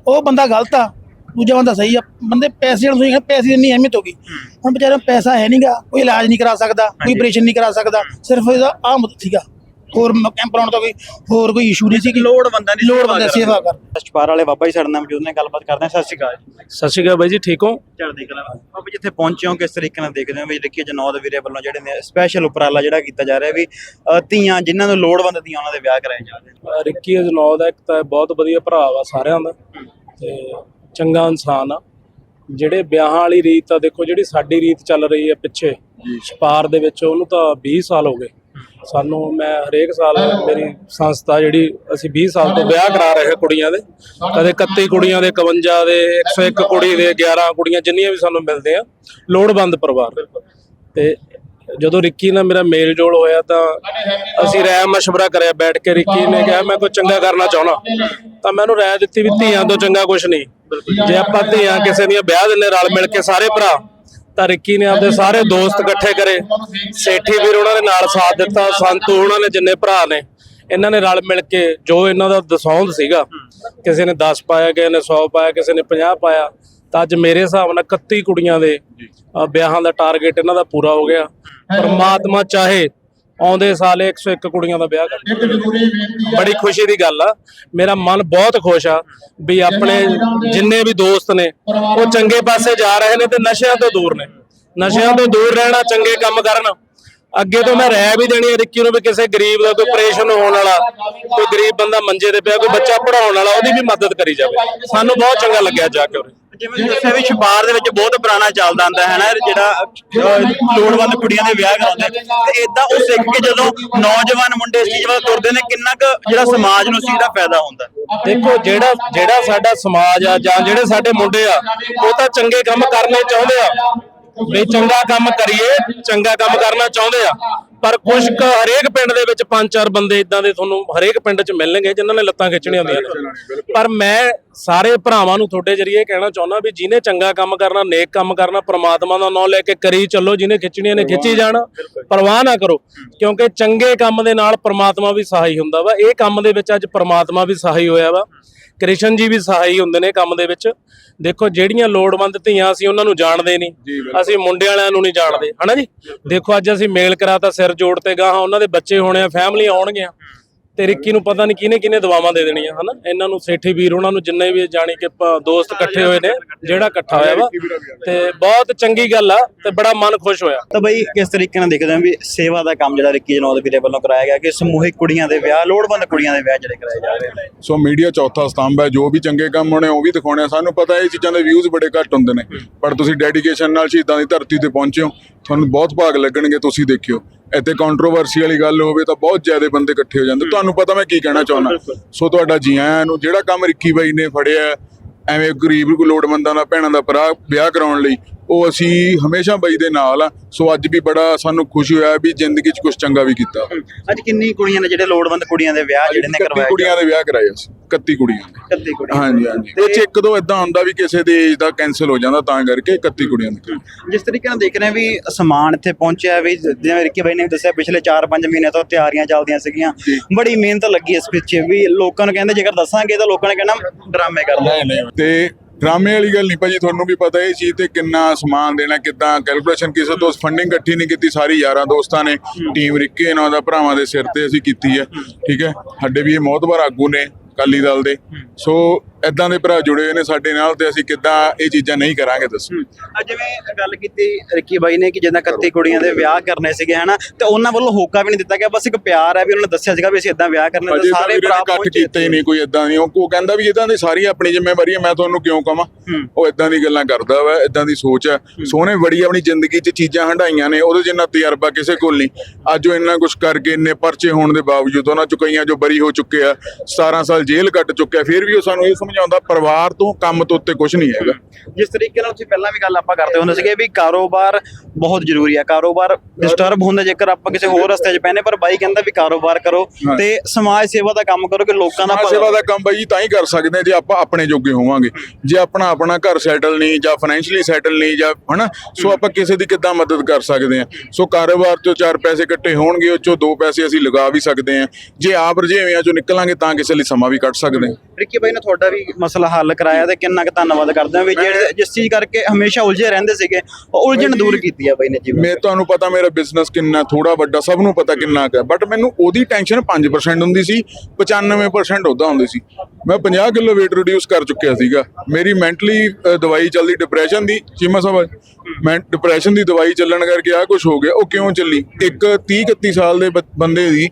ਉਹ ਬੰਦਾ ਗਲਤ ਆ। ਦੂਜਾ ਬੰਦਾ ਸਹੀ ਆ ਬੰਦੇ ਪੈਸੇ ਨੂੰ ਸੋਚਦੇ ਪੈਸੇ ਦੀ ਇੰਨੀ ਅਹਿਮੀਅਤ ਹੋ ਗਈ। ਹੁਣ ਵਿਚਾਰੇ ਨੂੰ ਪੈਸਾ ਹੈ ਨਹੀਂਗਾ ਕੋਈ ਇਲਾਜ ਨਹੀਂ ਕਰਾ ਸਕਦਾ ਕੋਈ ਆਪਰੇਸ਼ਨ ਨਹੀਂ ਕਰਾ ਸਕਦਾ ਸਿਰਫ ਇਹਦਾ ਆਹ ਮੁੱਦ ਸੀਗਾ। ਹੋਰ ਕੈਂਪ ਲਾਉਣ ਦਾ ਕੋਈ ਹੋਰ ਕੋਈ ਇਸ਼ੂ ਨਹੀਂ ਸੀ ਕਿ ਲੋੜਵੰਦਾਂ ਦੀ ਲੋੜਵੰਦ ਦੀ ਸੇਵਾ ਕਰ ਅਸ਼ਪਾਰ ਵਾਲੇ ਬਾਬਾ ਜੀ ਸਾਡੇ ਨਾਲ ਮੌਜੂਦ ਨੇ ਗੱਲਬਾਤ ਕਰਦੇ ਸਤਿ ਸ਼੍ਰੀ ਅਕਾਲ ਜੀ। ਸਤਿ ਸ਼੍ਰੀ ਅਕਾਲ ਬਾਈ ਜੀ ਠੀਕ ਹੋ? ਚੜ੍ਹਦੀ ਕਲਾ ਬਾਬਾ ਜਿੱਥੇ ਪਹੁੰਚੇ ਹੋ ਕਿਸ ਤਰੀਕੇ ਨਾਲ ਦੇਖਦੇ ਹੋ ਵੀ ਰਿੱਕੀ ਜਨੌਦ ਵੀਰੇ ਵੱਲੋਂ ਜਿਹੜੇ ਨੇ ਸਪੈਸ਼ਲ ਉਪਰਾਲਾ ਜਿਹੜਾ ਕੀਤਾ ਜਾ ਰਿਹਾ ਵੀ ਧੀਆਂ ਜਿਨ੍ਹਾਂ ਨੂੰ ਲੋੜਵੰਦ ਧੀਆਂ ਉਹਨਾਂ ਦੇ ਵਿਆਹ ਕਰਾਏ ਜਾ ਰਹੇ ਰਿੱਕੀ ਅਜਨੌਦ ਦਾ ਇੱਕ ਤਾਂ ਬਹੁਤ ਵਧੀਆ ਭਰਾ ਵਾ ਸਾਰਿਆਂ ਦਾ। ਤੇ ਚੰਗਾ ਇਨਸਾਨ ਆ। ਜਿਹੜੇ ਵਿਆਹਾਂ ਵਾਲੀ ਰੀਤ ਆ, ਦੇਖੋ ਜਿਹੜੀ ਸਾਡੀ ਰੀਤ ਚੱਲ ਰਹੀ ਆ ਪਿੱਛੇ, ਛਪਾਰ ਦੇ ਵਿੱਚ, ਉਹਨੂੰ ਤਾਂ 20 ਸਾਲ ਹੋ ਗਏ। ਸਾਨੂੰ ਮੈਂ ਹਰੇਕ ਸਾਲ ਮੇਰੀ ਸੰਸਥਾ ਜਿਹੜੀ, ਅਸੀਂ 20 ਸਾਲ ਤੋਂ ਵਿਆਹ ਕਰਾ ਰਹੇ ਕੁੜੀਆਂ ਦੇ। ਕਦੇ 31 ਕੁੜੀਆਂ ਦੇ 51 ਦੇ 101 ਕੁੜੀ ਦੇ 11 ਕੁੜੀਆਂ ਜਿੰਨੀਆਂ ਵੀ ਸਾਨੂੰ ਮਿਲਦੇ ਆ, ਲੋੜਵੰਦ ਪਰਿਵਾਰ। ਤੇ ਜਦੋਂ ਰਿੱਕੀ ਨਾਲ ਮੇਰਾ ਮੇਲ ਜੋਲ ਹੋਇਆ ਤਾਂ ਅਸੀਂ ਰਾਇ ਮਸ਼ਵਰਾ ਕਰਿਆ, ਬੈਠ ਕੇ ਰਿੱਕੀ ਨੇ ਕਿਹਾ, ਮੈਂ ਕੋਈ ਚੰਗਾ ਕਰਨਾ ਚਾਹਣਾ ਤਾਂ ਮੈਨੂੰ ਰਾਇ ਦਿੱਤੀ ਵੀ ਧੀਆਂ ਤੋਂ ਚੰਗਾ ਕੁਝ ਨਹੀਂ। ਜੇ ਆਪਾਂ ਧੀਆਂ ਕਿਸੇ ਦੀਆਂ ਵਿਆਹ ਦਿੰਨੇ ਰਲ ਮਿਲ ਕੇ ਸਾਰੇ ਭਰਾ, ਤਾਂ ਰਿੱਕੀ ਨੇ ਆਪਦੇ ਸਾਰੇ ਦੋਸਤ ਇਕੱਠੇ ਕਰੇ। ਸੇਠੀ ਵੀਰ ਉਹਨਾਂ ਦੇ ਨਾਲ ਸਾਥ ਦਿੱਤਾ, ਸੰਤੂ ਉਹਨਾਂ ਨੇ ਜਿੰਨੇ ਭਰਾ ਨੇ, ਇਹਨਾਂ ਨੇ ਰਲ ਮਿਲ ਕੇ ਜੋ ਇਹਨਾਂ ਦਾ ਦਸੌਂਦ ਸੀਗਾ, ਕਿਸੇ ਨੇ 10 ਪਾਇਆ, ਕਿਸੇ ਨੇ 100 ਪਾਇਆ, ਕਿਸੇ ਨੇ 50 ਪਾਇਆ ਤਾਂ ਅੱਜ ਮੇਰੇ ਹਿਸਾਬ ਨਾਲ 31 ਕੁੜੀਆਂ ਦੇ ਵਿਆਹਾਂ ਦਾ ਟਾਰਗੇਟ ਇਹਨਾਂ ਦਾ ਪੂਰਾ ਹੋ ਗਿਆ। ਪਰਮਾਤਮਾ ਚਾਹੇ ਆਉਂਦੇ ਸਾਲ 101 ਕੁੜੀਆਂ ਦਾ ਵਿਆਹ ਕਰ। ਬੜੀ ਖੁਸ਼ੀ ਦੀ ਗੱਲ ਆ। ਮੇਰਾ ਮਨ ਬਹੁਤ ਖੁਸ਼ ਆ ਵੀ ਆਪਣੇ ਜਿੰਨੇ ਵੀ ਦੋਸਤ ਨੇ ਉਹ ਚੰਗੇ ਪਾਸੇ ਜਾ ਰਹੇ ਨੇ ਤੇ ਨਸ਼ਿਆਂ ਤੋਂ ਦੂਰ ਨੇ। ਨਸ਼ਿਆਂ ਤੋਂ ਦੂਰ ਰਹਿਣਾ ਚੰਗੇ ਕੰਮ ਕਰਨ। ਅੱਗੇ ਤੋਂ ਮੈਂ ਰਹਿ ਵੀ ਦੇਣੀ ਹੈ ਰਿੱਕੀ ਨੂੰ ਵੀ ਕਿਸੇ ਗਰੀਬ ਦਾ ਕੋਈ ਆਪਰੇਸ਼ਨ ਹੋਣ ਵਾਲਾ ਕੋਈ ਗਰੀਬ ਬੰਦਾ ਮੰਜੇ ਤੇ ਪਿਆ ਕੋਈ ਬੱਚਾ ਪੜਾਉਣ ਵਾਲਾ ਉਹਦੀ ਵੀ ਮਦਦ ਕਰੀ ਜਾਵੇ। ਸਾਨੂੰ ਬਹੁਤ ਚੰਗਾ ਲੱਗਿਆ ਜਾ ਕੇ ਉਰੇ। ਜਿਵੇਂ ਦੱਸਿਆ ਵੀ ਛਪਾਰ ਦੇ ਵਿੱਚ ਬਹੁਤ ਪੁਰਾਣਾ ਚੱਲਦਾ ਆਂਦਾ ਹੈ ਨਾ ਜਿਹੜਾ ਅ, ਲੋੜਵੰਦ ਕੁੜੀਆਂ ਦੇ ਵਿਆਹ ਕਰਾਉਂਦੇ ਤੇ ਇਦਾਂ ਉਹ ਸਿੱਖ ਕੇ ਜਦੋਂ ਨੌਜਵਾਨ ਮੁੰਡੇ ਇਸ ਚੀਜ਼ ਵੱਲ ਤੁਰਦੇ ਨੇ ਕਿੰਨਾ ਕੁ ਜਿਹੜਾ ਸਮਾਜ ਨੂੰ ਇਸ ਚੀਜ਼ ਦਾ ਫਾਇਦਾ ਹੁੰਦਾ। ਦੇਖੋ ਜਿਹੜਾ ਜਿਹੜਾ ਸਾਡਾ ਸਮਾਜ ਆ ਜਾਂ ਜਿਹੜੇ ਸਾਡੇ ਮੁੰਡੇ ਆ ਉਹ ਤਾਂ ਚੰਗੇ ਕੰਮ ਕਰਨੇ ਚਾਹੁੰਦੇ ਆ। ਵੀ ਚੰਗਾ ਕੰਮ ਕਰੀਏ ਚੰਗਾ ਕੰਮ ਕਰਨਾ ਚਾਹੁੰਦੇ ਆ। ਪਰ ਕੁਝ ਕੁ ਹਰੇਕ ਪਿੰਡ ਦੇ ਵਿੱਚ ਪੰਜ ਚਾਰ ਬੰਦੇ ਇਦਾਂ ਦੇ ਤੁਹਾਨੂੰ ਹਰੇਕ ਪਿੰਡ 'ਚ ਮਿਲਣਗੇ ਜਿਨ੍ਹਾਂ ਨੇ ਲੱਤਾਂ ਖਿੱਚਣੀਆਂ ਹੁੰਦੀਆਂ ਨੇ। ਪਰ ਮੈਂ ਸਾਰੇ ਭਰਾਵਾਂ ਨੂੰ ਤੁਹਾਡੇ ਜਰੀਏ ਕਹਿਣਾ ਚਾਹੁੰਦਾ ਵੀ ਜਿਹਨੇ ਚੰਗਾ ਕੰਮ ਕਰਨਾ ਨੇਕ ਕੰਮ ਕਰਨਾ ਪ੍ਰਮਾਤਮਾ ਦਾ ਨਾਮ ਲੈ ਕੇ ਕਰੀ ਚੱਲੋ ਜਿਹਨੇ ਖਿੱਚਣੀਆਂ ਨੇ ਖਿੱਚੀ ਜਾਣ ਪਰਵਾਹ ਨਾ ਕਰੋ। ਕਿਉਂਕਿ ਚੰਗੇ ਕੰਮ ਦੇ ਨਾਲ ਪ੍ਰਮਾਤਮਾ ਵੀ ਸਹਾਈ ਹੁੰਦਾ ਵਾ। ਇਹ ਕੰਮ ਦੇ ਵਿੱਚ ਅੱਜ ਪ੍ਰਮਾਤਮਾ ਵੀ ਸਹਾਈ ਹੋਇਆ ਵਾ। ਕ੍ਰਿਸ਼ਨ ਜੀ ਵੀ ਸਹਾਈ ਹੁੰਦੇ ਨੇ ਕੰਮ ਦੇ ਵਿੱਚ। ਦੇਖੋ ਜਿਹੜੀਆਂ ਲੋੜਵੰਦ ਧੀਆਂ ਅਸੀਂ ਉਹਨਾਂ ਨੂੰ ਜਾਣਦੇ ਨਹੀਂ। ਅਸੀਂ ਮੁੰਡੇ ਵਾਲਿਆਂ ਨੂੰ ਨਹੀਂ ਜਾਣਦੇ। ਹਨਾ ਜੀ? ਦੇਖੋ ਅੱਜ ਅਸੀਂ ਮੇਲ ਕਰਾਤਾ ਸਿਰ ਜੋੜ ਤੇ ਗਾਹਾਂ ਉਹਨਾਂ ਦੇ ਬੱਚੇ ਹੋਣੇ ਆ ਫੈਮਲੀ ਆਉਣਗੀਆਂ। ਤੇ ਰਿੱਕੀ ਨੂੰ ਪਤਾ ਨਹੀਂ ਕਿਹਨੇ ਕਿਹਨੇ ਦਵਾਵਾਂ ਦੇ ਦੇਣੀਆਂ ਹਨਾ? ਇਹਨਾਂ ਨੂੰ ਸੇਠੀ ਵੀਰ ਉਹਨਾਂ ਨੂੰ ਜਿੰਨੇ ਵੀ ਜਾਣੀ ਕਿ ਪ- ਦੋਸਤ ਇਕੱਠੇ ਹੋਏ ਨੇ ਜਿਹੜਾ ਇਕੱਠਾ ਹੋਇਆ ਵਾ ਤੇ ਬਹੁਤ ਚੰਗੀ ਗੱਲ ਆ ਤੇ ਬੜਾ ਮਨ ਖੁਸ਼ ਹੋਇਆ। ਤਾਂ ਬਈ ਕਿਸ ਤਰੀਕੇ ਨਾਲ ਦੇਖਦੇ ਹੋ ਵੀ ਸੇਵਾ ਦਾ ਕੰਮ ਜਿਹੜਾ ਰਿੱਕੀ ਜਨੌਦ ਵੀਰੇ ਵੱਲੋਂ ਕਰਾਇਆ ਗਿਆ ਕਿ ਸਮੂਹਿਕ ਕੁੜੀਆਂ ਦੇ ਵਿਆਹ ਲੋੜਵੰਦ ਕੁੜੀਆਂ ਦੇ ਵਿਆਹ ਜਿਹੜੇ ਕਰਾਏ ਜਾ ਰਹੇ ਨੇ? ਸੋ ਮੀਡੀਆ ਚੌਥਾ ਸਤੰਭ ਹੈ ਜੋ ਵੀ ਚੰਗੇ ਕੰਮ ਹੋਣੇ ਉਹ ਵੀ ਦਿਖਾਉਣੇ ਆ। ਸਾਨੂੰ ਪਤਾ ਇਹ ਚੀਜ਼ਾਂ ਦੇ ਵਿਊਜ਼ ਬੜੇ ਘੱਟ ਹੁੰਦੇ ਨੇ। ਪਰ ਤੁਸੀਂ ਡੈਡੀਕੇਸ਼ਨ ਨਾਲ ਸ਼ਹੀਦਾਂ ਦੀ ਧਰਤੀ ਤੇ ਪਹੁੰਚੇ ਹੋ ਤੁਹਾਨੂੰ ਬਹੁਤ ਭਾਗ ਲੱਗਣਗੇ ਤੁਸੀਂ ਦੇਖਿਓ। ਇੱਥੇ ਕੰਟਰੋਵਰਸੀ ਵਾਲੀ ਗੱਲ ਹੋਵੇ ਤਾਂ ਬਹੁਤ ਜ਼ਿਆਦਾ ਬੰਦੇ ਇਕੱਠੇ ਹੋ ਜਾਂਦੇ। ਤੁਹਾਨੂੰ ਪਤਾ ਮੈਂ ਕੀ ਕਹਿਣਾ ਚਾਹੁੰਦਾ। ਸੋ ਤੁਹਾਡਾ ਜੀ ਆਇਆਂ ਨੂੰ ਜਿਹੜਾ ਕੰਮ ਰਿੱਕੀ ਬਾਈ ਨੇ ਫੜਿਆ ਐਵੇਂ ਗਰੀਬ ਲੋੜਵੰਦਾਂ ਦਾ ਭੈਣਾਂ ਦਾ ਭਰਾ ਵਿਆਹ ਕਰਾਉਣ ਲਈ ਉਹ ਅਸੀਂ ਹਮੇਸ਼ਾ ਬਾਈ ਦੇ ਨਾਲ ਆ। ਸੋ ਅੱਜ ਵੀ ਬੜਾ ਸਾਨੂੰ ਖੁਸ਼ੀ ਹੋਇਆ ਵੀ ਜ਼ਿੰਦਗੀ 'ਚ ਕੁਝ ਚੰਗਾ ਵੀ ਕੀਤਾ। ਅੱਜ ਕਿੰਨੀ ਕੁੜੀਆਂ ਨੇ ਜਿਹੜੇ ਲੋੜਵੰਦ ਕੁੜੀਆਂ ਦੇ ਵਿਆਹ ਜਿਹੜੇ ਨੇ 31 ਕਰਵਾਏ ਕੁੜੀਆਂ ਦੇ ਵਿਆਹ ਕਰਾਏ ਅਸੀਂ। 31 ਕੁੜੀਆਂ ਦੇ। 31 ਕੁੜੀਆਂ ਹਾਂਜੀ ਹਾਂਜੀ। ਉਹ ਚ ਇੱਕ ਦੋ ਇਦਾਂ ਹੁੰਦਾ ਵੀ ਕਿਸੇ ਦੇ ਏਜ ਦਾ ਕੈਨਸਲ ਹੋ ਜਾਂਦਾ ਤਾਂ ਕਰਕੇ 31 ਕੁੜੀਆਂ ਦੇ। ਜਿਸ ਤਰੀਕੇ ਨਾਲ ਦੇਖ ਰਹੇ ਵੀ ਸਮਾਨ ਇੱਥੇ ਪਹੁੰਚਿਆ ਵੀ ਜਿਵੇਂ ਰਿੱਕੀ ਬਾਈ ਨੇ ਦੱਸਿਆ ਪਿਛਲੇ 4-5 ਮਹੀਨੇ ਤੋਂ ਤਿਆਰੀਆਂ ਚੱਲਦੀਆਂ ਸੀਗੀਆਂ। ਬੜੀ ਮਿਹਨਤ ਲੱਗੀ ਇਸ ਪਿੱਛੇ ਵੀ ਲੋਕਾਂ ਨੂੰ ਕਹਿੰਦੇ ਜੇਕਰ ਦੱਸਾਂਗੇ ਤਾਂ ਲੋਕਾਂ ਨੇ ਕਹਿਣਾ ਡਰਾਮੇ ਕਰਦੇ। ਤੇ ਡਰਾਮੇ ਵਾਲੀ ਗੱਲ ਨਹੀਂ ਭਾਜੀ ਤੁਹਾਨੂੰ ਵੀ ਪਤਾ ਇਹ ਚੀਜ਼ ਤੇ ਕਿੰਨਾ ਸਮਾਨ ਦੇਣਾ ਕਿੱਦਾਂ ਕੈਲਕੂਲੇਸ਼ਨ ਕਿਸੇ ਤੋਂ ਫੰਡਿੰਗ ਇਕੱਠੀ ਨਹੀਂ ਕੀਤੀ ਸਾਰੀ ਯਾਰਾਂ ਦੋਸਤਾਂ ਨੇ ਟੀਮ ਰਿੱਕੇ ਇਹਨਾਂ ਦਾ ਭਰਾਵਾਂ ਦੇ ਸਿਰ ਤੇ ਅਸੀਂ ਕੀਤੀ ਹੈ ਠੀਕ ਹੈ? ਸਾਡੇ ਵੀ ਇਹ ਮੋਹਤਬਰ ਆਗੂ ਨੇ ਅਕਾਲੀ ਦਲ ਦੇ। ਸੋ ਇਦਾਂ ਦੇ ਭਰਾ ਜੁੜੇ ਹੋਏ ਨੇ ਸਾਡੇ ਨਾਲ ਤੇ ਅਸੀਂ ਕਿੱਦਾਂ ਇਹ ਚੀਜ਼ਾਂ ਨਹੀਂ ਕਰਾਂਗੇ ਦੱਸੋ। ਅੱਜ ਜਿਵੇਂ ਗੱਲ ਕੀਤੀ ਰਿੱਕੀ ਬਾਈ ਨੇ ਕਿ ਜਿੱਦਾਂ 31 ਕੁੜੀਆਂ ਦੇ ਵਿਆਹ ਕਰਨੇ ਸੀਗੇ ਹਨਾ ਤੇ ਉਹਨਾਂ ਵੱਲੋਂ ਹੋਕਾ ਵੀ ਨਹੀਂ ਦਿੱਤਾ ਗਿਆ ਬਸ ਇੱਕ ਪਿਆਰ ਹੈ ਵੀ ਉਹਨਾਂ ਨੇ ਦੱਸਿਆ ਸੀਗਾ ਵੀ ਅਸੀਂ ਇਦਾਂ ਵਿਆਹ ਕਰਨੇ ਤੇ ਸਾਰੇ ਭਰਾ ਇਕੱਠ ਕੀਤੇ ਨਹੀਂ ਕੋਈ ਇਦਾਂ ਨਹੀਂ ਉਹ ਕਹਿੰਦਾ ਵੀ ਇਦਾਂ ਦੀ ਸਾਰੀ ਆਪਣੀ ਜ਼ਿੰਮੇਵਾਰੀ ਹੈ ਮੈਂ ਤੁਹਾਨੂੰ ਕਿਉਂ ਕਵਾਂ? ਉਹ ਇਦਾਂ ਦੀ ਗੱਲਾਂ ਕਰਦਾ ਵਾ ਇਦਾਂ ਦੀ ਸੋਚ ਹੈ। ਸੋਹਣੇ ਬੜੀ ਆਪਣੀ ਜ਼ਿੰਦਗੀ 'ਚ ਚੀਜ਼ਾਂ ਹੰਡਾਈਆਂ ਨੇ ਉਹਦੇ ਜਿੰਨਾ ਤਜਰਬਾ ਕਿਸੇ ਕੋਲ ਨਹੀਂ। ਅੱਜ ਉਹ ਇੰਨਾ ਕੁਝ ਕਰਕੇ ਇੰਨੇ ਪਰਚੇ ਹੋਣ ਦੇ ਬਾਵਜੂਦ ਉਹਨਾਂ ਚੋਂ ਕਈਆਂ ਜੋ ਬਰੀ ਹੋ ਚੁੱਕੇ ਆ 17 ਸਾਲ ਜੇਲ੍ਹ ਕੱਟ ਚੁੱਕਿਆ ਫਿਰ ਵੀ ਉਹ ਸਾਨੂੰ ਇਹ ਸਮਝਾਉਂਦਾ ਪਰਿਵਾਰ ਤੋਂ ਕੰਮ ਤੋਂ ਉੱਤੇ ਕੁਝ ਨਹੀਂ ਹੈਗਾ। ਜਿਸ ਤਰੀਕੇ ਨਾਲ ਤੁਸੀਂ ਪਹਿਲਾਂ ਵੀ ਗੱਲ ਆਪਾਂ ਕਰਦੇ ਹੁੰਦੇ ਸੀਗੇ ਵੀ ਕਾਰੋਬਾਰ ਬਹੁਤ ਜ਼ਰੂਰੀ ਹੈ ਕਾਰੋਬਾਰ ਡਿਸਟਰਬ ਹੁੰਦਾ ਜੇਕਰ ਆਪਾਂ ਕਿਸੇ ਹੋਰ ਰਸਤੇ 'ਚ ਪੈਨੇ ਪਰ ਬਾਈ ਕਹਿੰਦਾ ਵੀ ਕਾਰੋਬਾਰ ਕਰੋ। ਤੇ ਸਮਾਜ ਸੇਵਾ ਦਾ ਕੰਮ ਕਰੋ ਕਿ ਲੋਕਾਂ ਦਾ ਸੇਵਾ ਦਾ ਕੰਮ ਬਾਈ ਤਾਂ ਹੀ ਕਰ ਸਕਦੇ ਜੇ ਆਪਾਂ ਆਪਣੇ ਜੋਗੇ ਹੋਵਾਂਗੇ। ਜੇ ਆਪਣਾ ਆਪਣਾ ਘਰ ਸੈਟਲ ਨਹੀਂ ਜਾਂ ਫਾਈਨੈਂਸ਼ੀਅਲੀ ਸੈਟਲ ਨਹੀਂ ਜਾਂ ਹਨਾ ਸੋ ਆਪਾਂ ਕਿਸੇ ਦੀ ਕਿੱਦਾਂ ਮਦਦ ਕਰ ਸਕਦੇ ਹਾਂ। ਸੋ ਕਾਰੋਬਾਰ ਚੋਂ ਚਾਰ ਪੈਸੇ ਇਕੱਠੇ ਹੋਣਗੇ ਉਹ ਚੋਂ ਦੋ ਪੈਸੇ ਅਸੀਂ ਲਗਾ ਵੀ ਸਕਦੇ ਹਾਂ। ਜੇ ਆਪ ਰਜੇਵਿਆਂ ਚੋਂ ਨਿਕਲਾਂਗੇ ਤਾਂ ਕਿਸੇ ਲਈ ਸਮਾਂ ਵੀ ਕੱਢ ਸਕਦੇ ਹਾਂ। ਰਿੱਕੀ ਬਾਈ ਨਾਲ ਤੁਹਾਡਾ ਵੀ ਮਸਲਾ ਹੱਲ ਕਰਾਇਆ ਤੇ ਕਿੰਨਾ ਕੁ ਧੰਨਵਾਦ ਕਰਦੇ ਹਾਂ ਵੀ ਜਿਹੜੇ ਜਿਸ ਚੀਜ਼ ਕਰਕੇ ਹਮੇਸ਼ਾ ਉਲਝੇ ਰਹਿੰਦੇ ਸੀਗੇ ਉਹ ਉਲਝਣ ਦੂਰ ਕੀਤੀ ਆ ਬਾਈ ਨੇ ਜੀ। ਮੈਂ ਤੁਹਾਨੂੰ ਪਤਾ ਮੇਰਾ ਬਿਜ਼ਨਸ ਕਿੰਨਾ ਥੋੜਾ ਵੱਡਾ ਸਭ ਨੂੰ ਪਤਾ ਕਿੰਨਾ ਹੈ ਬਟ ਮੈਨੂੰ ਉਹਦੀ ਟੈਨਸ਼ਨ 5% ਹੁੰਦੀ ਸੀ 95% ਉਹਦਾ ਹੁੰਦੀ ਸੀ। ਮੈਂ 50 ਕਿਲੋ weight ਰਿਡਿਊਸ ਕਰ ਚੁੱਕਿਆ ਸੀਗਾ। ਮੇਰੀ ਮੈਂਟਲੀ ਦਵਾਈ ਚੱਲਦੀ ਡਿਪਰੈਸ਼ਨ ਦੀ ਚੀਮਾ ਸਾਹਿਬ ਮੈਂ ਡਿਪਰੈਸ਼ਨ ਦੀ ਦਵਾਈ ਚੱਲਣ ਕਰਕੇ ਆ ਕੁਝ ਹੋ ਗਿਆ ਉਹ ਕਿਉਂ ਚੱਲੀ? ਇੱਕ 30 31 ਸਾਲ ਦੇ ਬੰਦੇ ਦੀ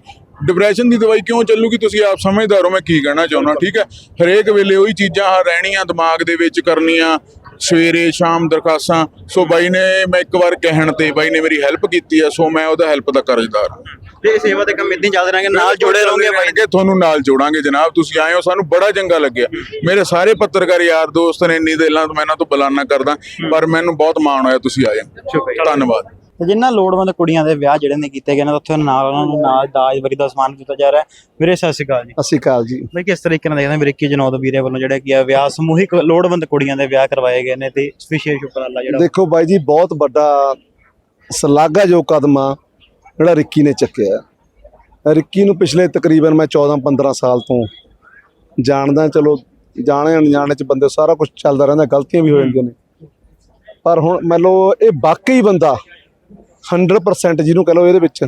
ਡਿਪਰੈਸ਼ਨ ਦੀ ਦਵਾਈ ਕਿਉਂ ਚੱਲੂਗੀ? ਤੁਸੀਂ ਆਪ ਸਮਝਦਾਰ ਹੋ ਮੈਂ ਕੀ ਕਹਿਣਾ ਚਾਹੁੰਦਾ ਠੀਕ ਹੈ? ਹਰੇਕ ਵੇਲੇ ਉਹੀ ਚੀਜ਼ਾਂ ਆ ਰਹਿਣੀਆਂ ਦਿਮਾਗ ਦੇ ਵਿੱਚ ਕਰਨੀਆਂ ਸਵੇਰੇ ਸ਼ਾਮ ਦਰਖਾਸਤਾਂ ਸੋ ਬਾਈ ਨੇ ਮੈਂ ਇੱਕ ਵਾਰ ਕਹਿਣ ਤੇ ਬਾਈ ਨੇ ਮੇਰੀ ਹੈਲਪ ਕੀਤੀ ਆ ਸੋ ਮੈਂ ਉਹਦਾ ਹੈਲਪ ਦਾ ਕਰਜ਼ਦਾਰ ਹਾਂ। ਤੇ ਸੇਵਾ ਦੇ ਕੰਮ ਇਦਾਂ ਚੱਲਦੇ ਰਹਿਣਗੇ ਨਾਲ ਜੁੜੇ ਰਹੋਗੇ ਬਾਈ। ਰਹਿਣਗੇ ਤੁਹਾਨੂੰ ਨਾਲ ਜੋੜਾਂਗੇ ਜਨਾਬ ਤੁਸੀਂ ਆਏ ਹੋ ਸਾਨੂੰ ਬੜਾ ਚੰਗਾ ਲੱਗਿਆ। ਮੇਰੇ ਸਾਰੇ ਪੱਤਰਕਾਰ ਯਾਰ ਦੋਸਤ ਨੇ ਇੰਨੀ ਦਿਲਾਂ ਤੋਂ ਮੈਂ ਇਹਨਾਂ ਤੋਂ ਬੁਲਾਨਾ ਕਰਦਾ ਪਰ ਮੈਨੂੰ ਬਹੁਤ ਮਾਣ ਹੋਇਆ ਤੁਸੀਂ ਆਏ ਧੰਨਵਾਦ। ਤੇ ਜਿਨ੍ਹਾਂ ਲੋੜਵੰਦ ਕੁੜੀਆਂ ਦੇ ਵਿਆਹ ਜਿਹੜੇ ਨੇ ਕੀਤੇ ਗਏ ਨੇ ਉੱਥੇ ਨਾਲ ਉਹਨਾਂ ਨੂੰ ਨਾਲ ਦਾਜ ਵਰੀ ਦਾ ਸਮਾਨ ਦਿੱਤਾ ਜਾ ਰਿਹਾ ਹੈ। ਵੀਰੇ ਸਤਿ ਸ਼੍ਰੀ ਅਕਾਲ ਜੀ। ਸਤਿ ਸ਼੍ਰੀ ਅਕਾਲ ਜੀ। ਬਈ ਕਿਸ ਤਰੀਕੇ ਨਾਲ ਦੇਖਦੇ ਵਿਰਕੀ ਜਨੌਦ ਵੀਰੇ ਵੱਲੋਂ ਜਿਹੜਾ ਕੀ ਆ ਵਿਆਹ ਸਮੂਹਿਕ ਲੋੜਵੰਦ ਕੁੜੀਆਂ ਦੇ ਵਿਆਹ ਕਰਵਾਏ ਗਏ ਨੇ ਤੇ ਵਿਸ਼ੇਸ਼ ਉਪਰਾਲਾ ਜਿਹੜਾ ਦੇਖੋ ਬਾਈ ਜੀ ਬਹੁਤ ਵੱਡਾ ਸਲਾਘਾ ਜੋ ਕਦਮ ਆ ਜਿਹੜਾ ਰਿੱਕੀ ਨੇ ਚੱਕਿਆ ਰਿੱਕੀ ਨੂੰ ਪਿਛਲੇ ਤਕਰੀਬਨ ਮੈਂ 14 15 ਸਾਲ ਤੋਂ ਜਾਣਦਾ ਚਲੋ ਜਾਣੇ ਅਣਜਾਣੇ ਚ ਬੰਦੇ ਸਾਰਾ ਕੁਝ ਚੱਲਦਾ ਰਹਿੰਦਾ ਗਲਤੀਆਂ ਵੀ ਹੋ ਜਾਂਦੀਆਂ ਨੇ। ਪਰ ਹੁਣ ਮੰਨ ਲਓ ਇਹ ਵਾਕਈ ਬੰਦਾ 100% ਜਿਹਨੂੰ ਕਹ ਲਓ ਇਹਦੇ ਵਿੱਚ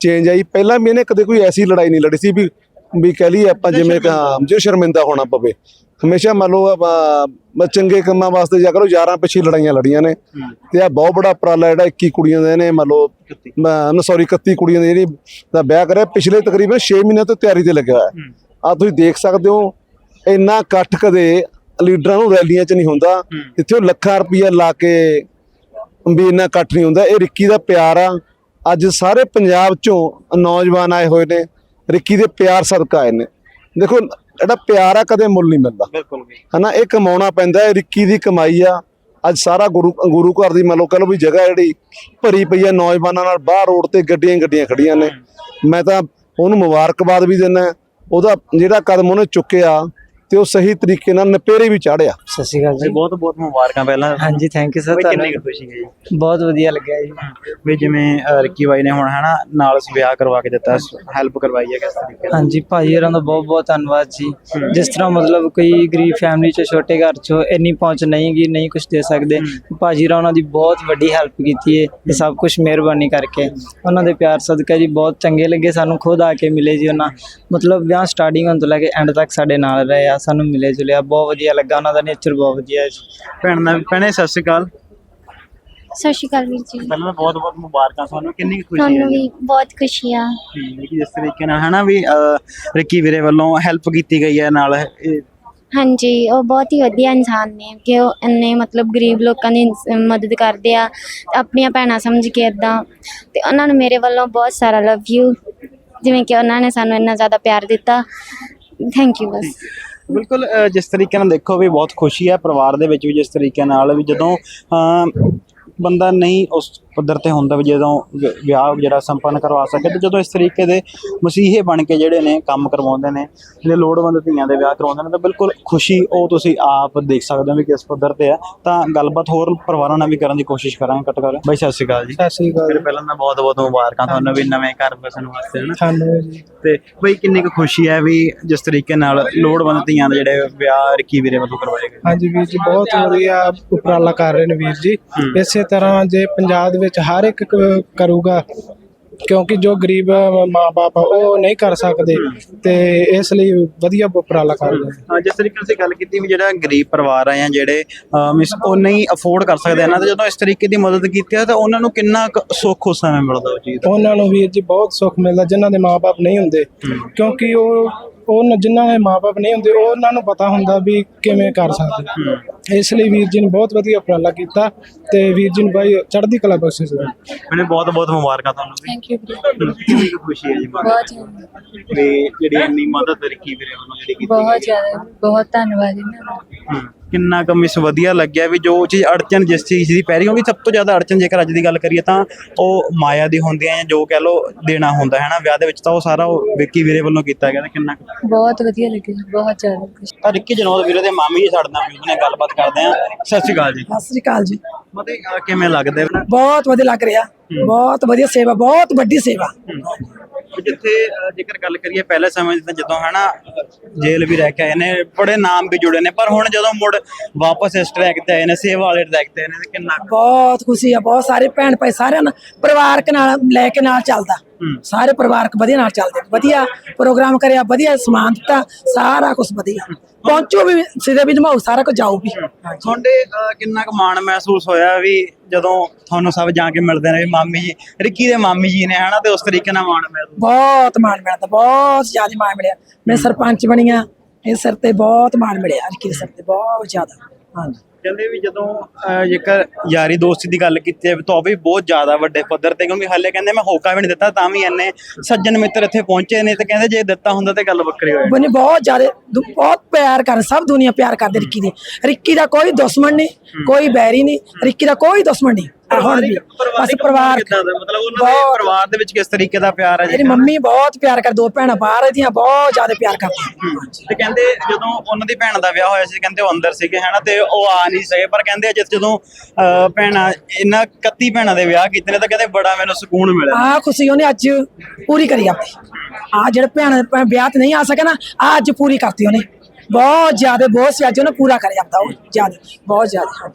ਚੇਂਜ ਆਈ। ਪਹਿਲਾਂ ਵੀ ਇਹਨੇ ਕਦੇ ਕੋਈ ਐਸੀ ਲੜਾਈ ਨਹੀਂ ਲੜੀ ਸੀ ਵੀ ਵੀ ਕਹਿ ਲਈ ਆਪਾਂ ਜਿਵੇਂ ਕਿ ਹਾਂ ਜੇ ਸ਼ਰਮਿੰਦਾ ਹੋਣਾ ਪਵੇ। ਹਮੇਸ਼ਾ ਮੰਨ ਲਓ ਚੰਗੇ ਕੰਮਾਂ ਵਾਸਤੇ ਜਾ ਕਰੋ ਯਾਰਾਂ ਪਿੱਛੇ ਲੜਾਈਆਂ ਲੜੀਆਂ ਨੇ। ਤੇ ਆ ਬਹੁਤ ਬੜਾ ਉਪਰਾਲਾ ਜਿਹੜਾ 21 ਕੁੜੀਆਂ ਦੇ ਨੇ ਮੰਨ ਲਓ ਸੌਰੀ 31 ਕੁੜੀਆਂ ਦੇ ਜਿਹੜੀ ਦਾ ਵਿਆਹ ਕਰਿਆ ਪਿਛਲੇ ਤਕਰੀਬਨ 6 ਮਹੀਨਿਆਂ ਤੋਂ ਤਿਆਰੀ ਤੇ ਲੱਗਿਆ ਹੋਇਆ। ਆ ਤੁਸੀਂ ਦੇਖ ਸਕਦੇ ਹੋ ਇੰਨਾ ਇਕੱਠ ਕਦੇ ਲੀਡਰਾਂ ਨੂੰ ਰੈਲੀਆਂ 'ਚ ਨਹੀਂ ਹੁੰਦਾ। ਉਹ ਲੱਖਾਂ ਰੁਪਈਆ ਲਾ ਕੇ ਵੀ ਇੰਨਾ ਇਕੱਠ ਨਹੀਂ ਹੁੰਦਾ। ਇਹ ਰਿੱਕੀ ਦਾ ਪਿਆਰ ਆ। ਅੱਜ ਸਾਰੇ ਪੰਜਾਬ ਚੋਂ ਨੌਜਵਾਨ ਆਏ ਹੋਏ ਨੇ। ਰਿੱਕੀ ਦੇ ਪਿਆਰ ਸਦਕਾ ਆਏ ਨੇ। ਦੇਖੋ ਜਿਹੜਾ ਪਿਆਰ ਆ ਕਦੇ ਮੁੱਲ ਨਹੀਂ ਮਿਲਦਾ। ਬਿਲਕੁਲ ਹਨਾ ਇਹ ਕਮਾਉਣਾ ਪੈਂਦਾ ਹੈ। ਰਿੱਕੀ ਦੀ ਕਮਾਈ ਆ। ਅੱਜ ਸਾਰਾ ਗੁਰੂ ਗੁਰੂ ਘਰ ਦੀ ਮੰਨ ਲਓ ਕਹ ਲਓ ਵੀ ਜਗ੍ਹਾ ਜਿਹੜੀ ਭਰੀ ਪਈ ਆ ਨੌਜਵਾਨਾਂ ਨਾਲ। ਬਾਹਰ ਰੋਡ ਤੇ ਗੱਡੀਆਂ ਗੱਡੀਆਂ ਖੜੀਆਂ ਨੇ। ਮੈਂ ਤਾਂ ਉਹਨੂੰ ਮੁਬਾਰਕਬਾਦ ਵੀ ਦਿੰਦਾ। ਉਹਦਾ ਜਿਹੜਾ ਕਦਮ ਉਹਨੇ ਚੁੱਕਿਆ ਤੇ ਉਹ ਸਹੀ ਤਰੀਕੇ ਨਾਲ ਨਪੇਰੇ ਵੀ ਚਾੜਿਆ। ਸਤਿ ਸ਼੍ਰੀ ਅਕਾਲ ਜੀ। ਬਹੁਤ ਬਹੁਤ ਮੁਬਾਰਕਾਂ ਪਹਿਲਾਂ। ਹਾਂਜੀ ਥੈਂਕ ਯੂ ਸਰ ਕਿੰਨੀ ਖੁਸ਼ੀ ਹੈ ਜੀ। ਬਹੁਤ ਵਧੀਆ ਲੱਗਿਆ ਜੀ। ਵੀ ਜਿਵੇਂ ਰਿੱਕੀ ਬਾਈ ਨੇ ਹੁਣ ਹਨਾ ਨਾਲ ਵਿਆਹ ਕਰਵਾ ਕੇ ਦਿੱਤਾ ਹੈਲਪ ਕਰਵਾਈ ਹੈ ਕਿਸ ਤਰੀਕੇ ਨਾਲ? ਹਾਂਜੀ ਭਾਜੀ ਹੋਰਾਂ ਦਾ ਬਹੁਤ ਬਹੁਤ ਧੰਨਵਾਦ ਜੀ। ਜਿਸ ਤਰ੍ਹਾਂ ਮਤਲਬ ਕੋਈ ਗਰੀਬ ਫੈਮਿਲੀ ਚ ਛੋਟੇ ਘਰ ਚ ਇੰਨੀ ਪਹੁੰਚ ਨਹੀਂ ਗੀ ਨਹੀਂ ਕੁਝ ਦੇ ਸਕਦੇ ਭਾਜੀ ਹੋਰਾਂ ਉਹਨਾਂ ਦੀ ਬਹੁਤ ਵੱਡੀ ਹੈਲਪ ਕੀਤੀ ਹੈ ਇਹ ਸਭ ਕੁਝ ਮਿਹਰਬਾਨੀ ਕਰਕੇ। ਉਹਨਾਂ ਦੇ ਪਿਆਰ ਸਦਕਾ ਜੀ ਬਹੁਤ ਚੰਗੇ ਲੱਗੇ ਸਾਨੂੰ ਖੁਦ ਆ ਕੇ ਮਿਲੇ ਜੀ ਉਹਨਾਂ। ਮਤਲਬ ਵਿਆਹ ਸਟਾਰਟਿੰਗ ਹੋਣ ਤੋਂ ਲੈ ਕੇ ਐਂਡ ਤੱਕ ਸਾਡੇ ਨਾਲ ਰਹੇ ਆ। ਸਾਨੂੰ ਮਿਲੇ ਜੁਲਿਆ ਬਹੁਤ ਵਧੀਆ ਲੱਗਾ ਉਹਨਾਂ ਦਾ ਨੇਚਰ ਬਹੁਤ ਵਧੀਆ ਹੈ ਜੀ। ਭੈਣ ਦਾ ਭੈਣੇ ਸਤਿ ਸ਼੍ਰੀ ਅਕਾਲ। ਸਤਿ ਸ਼੍ਰੀ ਅਕਾਲ ਵੀਰ ਜੀ। ਪਹਿਲਾਂ ਤਾਂ ਬਹੁਤ ਬਹੁਤ ਮੁਬਾਰਕਾਂ ਤੁਹਾਨੂੰ ਕਿੰਨੀ ਕੁ ਖੁਸ਼ੀ ਹੈ ਤੁਹਾਨੂੰ ਜੀ? ਵੀ ਬਹੁਤ ਖੁਸ਼ੀ ਆ ਹਮ, ਕਿ ਜਿਸ ਤਰੀਕੇ ਨਾਲ ਹਨਾ ਵੀ ਅਹ, ਰਿੱਕੀ ਵੀਰੇ ਵੱਲੋਂ ਹੈਲਪ ਕੀਤੀ ਗਈ ਹੈ ਨਾਲ ਇਹ ਹਾਂਜੀ ਉਹ ਬਹੁਤ ਹੀ ਵਧੀਆ ਇਨਸਾਨ ਨੇ ਕਿ ਉਹ ਇੰਨੇ ਮਤਲਬ ਗਰੀਬ ਲੋਕਾਂ ਦੀ ਇਨਸ- ਮਦਦ ਕਰਦੇ ਆ ਆਪਣੀਆਂ ਭੈਣਾਂ ਸਮਝ ਕੇ ਇਦਾਂ ਤੇ ਉਹਨਾਂ ਨੂੰ ਮੇਰੇ ਵੱਲੋਂ ਬਹੁਤ ਸਾਰਾ ਲਵ ਯੂ ਜਿਵੇਂ ਕਿ ਉਹਨਾਂ ਨੇ ਸਾਨੂੰ ਇੰਨਾ ਜ਼ਿਆਦਾ ਪਿਆਰ ਦਿੱਤਾ। ਥੈਂਕ ਯੂ ਬਸ। ਬਿਲਕੁਲ ਜਿਸ ਤਰੀਕੇ ਨਾਲ ਦੇਖੋ ਵੀ ਬਹੁਤ ਖੁਸ਼ੀ ਹੈ ਪਰਿਵਾਰ ਦੇ ਵਿੱਚ ਵੀ ਜਿਸ ਤਰੀਕੇ ਨਾਲ ਵੀ ਜਦੋਂ ਬੰਦਾ ਨਹੀਂ ਉਸ ਪੱਧਰ ਤੇ ਹੁੰਦਾ ਵੀ ਜਦੋਂ ਵਿਆਹ ਜਿਹੜਾ ਸੰਪੰਨ ਕਰਵਾ ਸਕੇ ਤੇ ਜਦੋਂ ਇਸ ਤਰੀਕੇ ਦੇ ਮਸੀਹੇ ਬਣ ਕੇ ਜਿਹੜੇ ਨੇ ਕੰਮ ਕਰਵਾਉਂਦੇ ਨੇ ਜਿਹੜੇ ਲੋੜਵੰਦ ਧੀਆਂ ਦੇ ਵਿਆਹ ਕਰਵਾਉਂਦੇ ਨੇ ਤਾਂ ਬਿਲਕੁਲ ਖੁਸ਼ੀ ਉਹ ਤੁਸੀਂ ਆਪ ਦੇਖ ਸਕਦੇ ਹੋ ਵੀ ਕਿਸ ਪੱਧਰ ਤੇ ਆ। ਤਾਂ ਗੱਲਬਾਤ ਹੋਰ ਪਰਿਵਾਰਾਂ ਨਾਲ ਵੀ ਕਰਨ ਦੀ ਕੋਸ਼ਿਸ਼ ਕਰਾਂਗੇ ਘੱਟ ਕਰ ਬਾਈ ਸਤਿ ਸ਼੍ਰੀ ਅਕਾਲ ਜੀ। ਸਤਿ ਸ਼੍ਰੀ ਫਿਰ ਪਹਿਲਾਂ ਤਾਂ ਬਹੁਤ ਬਹੁਤ ਮੁਬਾਰਕਾਂ ਤੁਹਾਨੂੰ ਵੀ ਨਵੇਂ ਘਰ ਬਸਣ ਵਾਸਤੇ ਹਨਾ? ਤੁਹਾਨੂੰ ਜੀ ਤੇ ਬਈ ਕਿੰਨੀ ਕੁ ਖੁਸ਼ੀ ਹੈ ਵੀ ਜਿਸ ਤਰੀਕੇ ਨਾਲ ਲੋੜਵੰਦ ਧੀਆਂ ਦੇ ਜਿਹੜੇ ਵਿਆਹ ਰਿੱਕੀ ਵੀਰੇ ਵੱਲੋਂ ਕਰਵਾਏ ਗਏ ਹਾਂਜੀ ਵੀਰ ਜੀ ਬਹੁਤ ਵਧੀਆ ਉਪਰਾਲਾ ਕਰ ਰਹੇ ਨੇ ਵੀਰ ਜੀ। ਇਸੇ ਤਰ੍ਹਾਂ ਜੇ ਪੰਜਾਬ ਵਿੱਚ ਹਰ ਇੱਕ ਕ- ਕਰੂਗਾ ਕਿਉਂਕਿ ਜੋ ਗਰੀਬ ਮਾਪੇ ਉਹ ਨਹੀਂ ਕਰ ਸਕਦੇ ਤੇ ਇਸ ਲਈ ਵਧੀਆ ਉਪਰਾਲਾ ਕਰ ਰਹੇ ਹਾਂ, ਜਿਸ ਤਰੀਕੇ ਨਾਲ ਅਸੀਂ ਗੱਲ ਕੀਤੀ ਵੀ ਜਿਹੜਾ ਗਰੀਬ ਪਰਿਵਾਰ ਆ ਜਾਂ ਜਿਹੜੇ ਮਿਸ ਉਹ ਨਹੀਂ ਅਫੋਰਡ ਕਰ ਸਕਦੇ ਇਹਨਾਂ ਤੇ ਜਦੋਂ ਇਸ ਤਰੀਕੇ ਦੀ ਮਦਦ ਕੀਤੀ ਹੈ ਤਾਂ ਉਹਨਾਂ ਨੂੰ ਕਿੰਨਾ ਕੁ ਸੁੱਖ ਉਸ ਸਮੇਂ ਮਿਲਦਾ ਉਹ ਚੀਜ਼ ਦਾ ਉਹਨਾਂ ਨੂੰ ਵੀਰ ਜੀ ਬਹੁਤ ਸੁੱਖ ਮਿਲਦਾ ਜਿਨ੍ਹਾਂ ਦੇ ਮਾਪੇ ਨਹੀਂ ਹੁੰਦੇ ਕਿਉਂਕਿ ਉਹ ਉਹ ਜਿਨ੍ਹਾਂ ਦੇ ਮਾਪੇ ਨਹੀਂ ਹੁੰਦੇ ਉਹ ਉਹਨਾਂ ਨੂੰ ਪਤਾ ਹੁੰਦਾ ਵੀ ਕਿਵੇਂ ਕਰ ਸਕਦੇ ਇਸ ਲਈ ਵੀਰ ਜੀ ਨੇ ਬਹੁਤ ਵਧੀਆ ਉਪਰਾਲਾ ਕੀਤਾ ਤੇ ਵੀਰ ਜੀ ਨੂੰ ਬਾਈ ਚੜ੍ਹਦੀ ਕਲਾ ਬਖਸ਼ਿਸ਼ ਦੇ ਮੈਨੂੰ ਬਹੁਤ ਬਹੁਤ ਮੁਬਾਰਕਾਂ ਤੁਹਾਨੂੰ ਵੀ। ਥੈਂਕ ਯੂ ਕਿੰਨੀ ਖੁਸ਼ੀ ਹੈ ਜੀ ਬਹੁਤ ਵੀ ਜਿਹੜੀ ਇੰਨੀ ਮਦਦ ਰਿੱਕੀ ਵੀਰੇ ਵੱਲੋਂ ਜਿਹੜੀ ਕੀਤੀ ਬਹੁਤ। ਜ਼ਿਆਦਾ ਬਹੁਤ ਧੰਨਵਾਦ ਇਹਨਾਂ ਦਾ ਕਿੰਨਾ ਕੁ ਮਿਸ ਵਧੀਆ ਲੱਗਿਆ ਵੀ ਜੋ ਚੀਜ਼ ਅੜਚਨ ਜਿਸ ਚੀਜ਼ ਦੀ ਪੈ ਰਹੀ ਕਿਉਂਕਿ ਸਭ ਤੋਂ ਜ਼ਿਆਦਾ ਅੜਚਨ ਜੇਕਰ ਅੱਜ ਦੀ ਗੱਲ ਕਰੀਏ ਤਾਂ ਉਹ ਮਾਇਆ ਦੀ ਹੁੰਦੀ ਹੈ ਜਾਂ ਜੋ ਕਹਿ ਲੋ ਦੇਣਾ ਹੁੰਦਾ ਹੈ ਨਾ ਵਿਆਹ ਦੇ ਵਿੱਚ ਤਾਂ ਉਹ ਸਾਰਾ ਉਹ ਵਿੱਕੀ ਵੀਰੇ ਵੱਲੋਂ ਕੀਤਾ ਗਿਆ ਤੇ ਕਿੰਨਾ ਬਹੁਤ ਵਧੀਆ ਲੱਗੀ ਬਹੁਤ ਜ਼ਿਆਦਾ ਖੁਸ਼ੀ। ਤਾਂ ਰਿੱਕੀ ਜਨੋਦ ਵੀਰੇ ਦੇ ਮਾਮੀ ਜੀ ਸਾਡੇ ਨਾਲ ਮੌਜੂਦ ਨੇ ਗੱਲਬਾਤ ਕਰਦੇ ਆ। ਸਤਿ ਸ਼੍ਰੀ ਅਕਾਲ ਜੀ। ਸਤਿ ਸ੍ਰੀ ਅਕਾਲ ਜੀ। ਮਤੇ ਕਿਵੇਂ ਲੱਗਦਾ? ਬਹੁਤ ਵਧੀਆ ਲੱਗ ਰਿਹਾ ਬਹੁਤ ਵਧੀਆ ਸੇਵਾ ਬਹੁਤ ਵੱਡੀ ਸੇਵਾ। ਜਿੱਥੇ ਜੇਕਰ ਗੱਲ ਕਰੀਏ ਪਹਿਲੇ ਸਮੇਂ ਦੀ ਜਦੋਂ ਹਨਾ, ਜੇਲ੍ਹ ਵੀ ਰਹਿ ਕੇ ਆਏ ਨੇ, ਬੜੇ ਨਾਮ ਵੀ ਜੁੜੇ ਨੇ, ਪਰ ਹੁਣ ਜਦੋਂ ਮੁੜ ਵਾਪਸ ਇਸ ਟਰੈਕ ਤੇ ਆਏ ਨੇ, ਸੇਵਾ ਵਾਲੇ ਟਰੈਕ ਤੇ ਆਏ ਨੇ ਕਿੰਨਾ ਬਹੁਤ ਖੁਸ਼ੀ ਆ, ਬਹੁਤ ਸਾਰੇ ਭੈਣ ਭਾਈ ਸਾਰਿਆਂ ਨਾਲ, ਪਰਿਵਾਰਕ ਨਾਲ, ਲੈ ਕੇ ਨਾਲ ਚੱਲਦਾ। ਸਾਰੇ ਪਰਿਵਾਰਕ ਵਧੀਆ ਨਾਲ ਚੱਲਦੇ ਵਧੀਆ ਪ੍ਰੋਗਰਾਮ ਕਰਿਆ ਵਧੀਆ ਸਮਾਨ ਦਿੱਤਾ ਸਾਰਾ ਕੁਝ ਵਧੀਆ। ਪਹੁੰਚੋ ਵੀ ਸਿਰੇ ਵੀ ਨਿਭਾਓ ਸਾਰਾ ਕੁਝ ਜਾਓ ਵੀ। ਤੁਹਾਡੇ ਕਿੰਨਾ ਕੁ ਮਾਣ ਮਹਿਸੂਸ ਹੋਇਆ ਵੀ ਜਦੋਂ ਤੁਹਾਨੂੰ ਸਭ ਜਾ ਕੇ ਮਿਲਦੇ ਨੇ ਮਾਮੀ ਜੀ ਰਿੱਕੀ ਦੇ ਮਾਮੀ ਜੀ ਨੇ ਹਨਾ? ਤੇ ਉਸ ਤਰੀਕੇ ਨਾਲ ਮਾਣ ਮਹਿਸੂਸ ਬਹੁਤ ਮਾਣ ਮਿਲਦਾ ਬਹੁਤ ਜ਼ਿਆਦਾ ਮਾਣ ਮਿਲਿਆ। ਮੈਂ ਸਰਪੰਚ ਬਣੀਆਂ ਇਹ ਸਿਰ ਤੇ ਬਹੁਤ ਮਾਣ ਮਿਲਿਆ ਅਰਕੀ ਦੇ ਸਿਰ ਤੇ ਬਹੁਤ ਜ਼ਿਆਦਾ। ਹਾਂਜੀ। ਕਹਿੰਦੇ ਵੀ ਜਦੋਂ ਅਹ, ਜੇਕਰ ਯਾਰੀ ਦੋਸਤੀ ਦੀ ਗੱਲ ਕੀਤੀ ਹੈ ਤਾਂ ਉਹ ਵੀ ਬਹੁਤ ਜ਼ਿਆਦਾ ਵੱਡੇ ਪੱਧਰ ਤੇ ਕਿਉਂਕਿ ਹਾਲੇ ਕਹਿੰਦੇ ਮੈਂ ਹੋਕਾ ਵੀ ਨਹੀਂ ਦਿੱਤਾ ਤਾਂ ਵੀ ਇੰਨੇ ਸੱਜਣ ਮਿੱਤਰ ਇੱਥੇ ਪਹੁੰਚੇ ਨੇ ਤੇ ਕਹਿੰਦੇ ਜੇ ਦਿੱਤਾ ਹੁੰਦਾ ਤੇ ਗੱਲ ਵੱਖਰੀ ਹੋਏ ਬਨੇ ਬਹੁਤ ਜ਼ਿਆਦਾ ਦੁ- ਬਹੁਤ ਪਿਆਰ ਕਰ ਸਭ ਦੁਨੀਆ ਪਿਆਰ ਕਰਦੀ ਰਿੱਕੀ ਦੀ। ਰਿੱਕੀ ਦਾ ਕੋਈ ਦੁਸ਼ਮਣ ਨਹੀਂ ਕੋਈ ਬੈਰੀ ਨਹੀਂ ਰਿੱਕੀ ਦਾ ਕੋਈ ਦੁਸ਼ਮਣ ਨਹੀਂ। ਹੁਣ ਵੀ ਬਸ ਪਰਿਵਾਰ ਕਿੱਦਾਂ ਦਾ? ਮਤਲਬ ਉਹਨਾਂ ਦੇ ਪਰਿਵਾਰ ਦੇ ਵਿੱਚ ਕਿਸ ਤਰੀਕੇ ਦਾ ਪਿਆਰ ਹੈ ਮੇਰੀ ਜੀ ਮੰਮੀ ਬਹੁਤ ਪਿਆਰ ਕਰ ਦੋ ਭੈਣਾਂ ਬਾਹਰ ਦੀਆਂ ਬਹੁਤ ਜ਼ਿਆਦਾ ਪਿਆਰ ਕਰਦੀ। ਤੇ ਕਹਿੰਦੇ ਜਦੋਂ ਉਹਨਾਂ ਦੀ ਭੈਣ ਦਾ ਵਿਆਹ ਹੋਇਆ ਸੀ ਕਹਿੰਦੇ ਉਹ ਅੰਦਰ ਸੀਗੇ ਹਨਾ? ਤੇ ਉਹ ਆ ਨਹੀਂ ਸਕੇ ਪਰ ਕਹਿੰਦੇ ਅੱਜ ਜਦੋਂ ਅਹ, ਭੈਣਾਂ ਇਹਨਾਂ 31 ਭੈਣਾਂ ਦੇ ਵਿਆਹ ਕੀਤੇ ਨੇ ਤਾਂ ਕਹਿੰਦੇ ਬੜਾ ਮੈਨੂੰ ਸਕੂਨ ਮਿਲਿਆ। ਆ ਖੁਸ਼ੀ ਉਹਨੇ ਅੱਜ ਪੂਰੀ ਕਰੀ ਆਪਣੀ ਆ ਜਿਹੜੇ ਭੈਣ ਭੈਣ ਵਿਆਹ ਤੇ ਨਹੀਂ ਆ ਸਕੇ ਨਾ ਆ ਅੱਜ ਪੂਰੀ ਕਰਤੀ ਉਹਨੇ। ਬਹੁਤ ਜ਼ਿਆਦਾ ਬਹੁਤ ਸੀ ਅੱਜ ਉਹਨੇ ਪੂਰਾ ਕਰਿਆ ਆਪਦਾ ਉਹ ਜ਼ਿਆਦਾ ਬਹੁਤ ਜ਼ਿਆਦਾ।